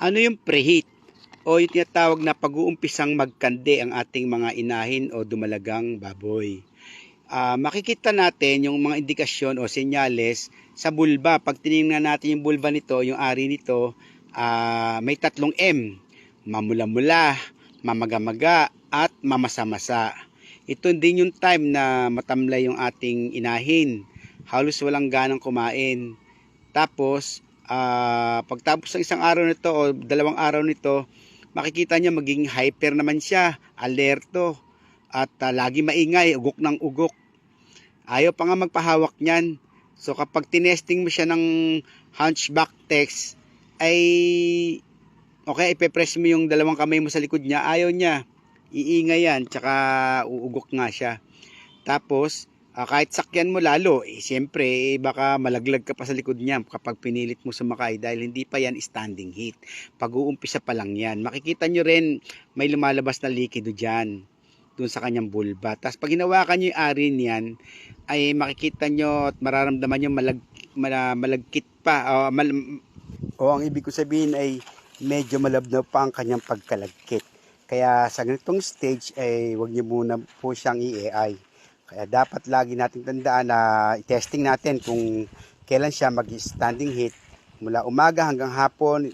Ano yung preheat? O yung tinatawag na pag-uumpisang magkande ang ating mga inahin o dumalagang baboy. Ah, makikita natin yung mga indikasyon o senyales sa bulba. Pag tinignan natin yung bulba nito, yung ari nito, ah, may tatlong M. Mamula-mula, mamagamaga, at mamasa-masa. Ito din yung time na matamlay yung ating inahin. Halos walang ganang kumain. Tapos, ah, pagtapos ng isang araw nito o dalawang araw nito, makikita niya maging hyper naman siya, alerto, at ah, lagi maingay, ugok ng ugok. Ayaw pa nga magpahawak niyan. So kapag tinesting mo siya ng hunchback text, ay okay, ipepress mo yung dalawang kamay mo sa likod niya, ayaw niya. Iingay yan, tsaka uugok nga siya. Tapos, ah, kahit sakyan mo lalo, eh, siyempre, eh, baka malaglag ka pa sa likod niya kapag pinilit mo sumakay dahil hindi pa yan standing heat. Pag-uumpisa pa lang yan. Makikita nyo rin, may lumalabas na likido dyan dun sa kanyang bulba. Tapos pag hinawakan nyo yung ari niyan, ay makikita nyo at mararamdaman nyo malag, mala- malagkit pa. O, mal, o ang ibig ko sabihin ay medyo malabnaw pa ang kanyang pagkalagkit. Kaya sa ganitong stage ay wag niyo muna po siyang i-AI. Kaya dapat lagi nating tandaan na i-testing natin kung kailan siya mag-standing heat mula umaga hanggang hapon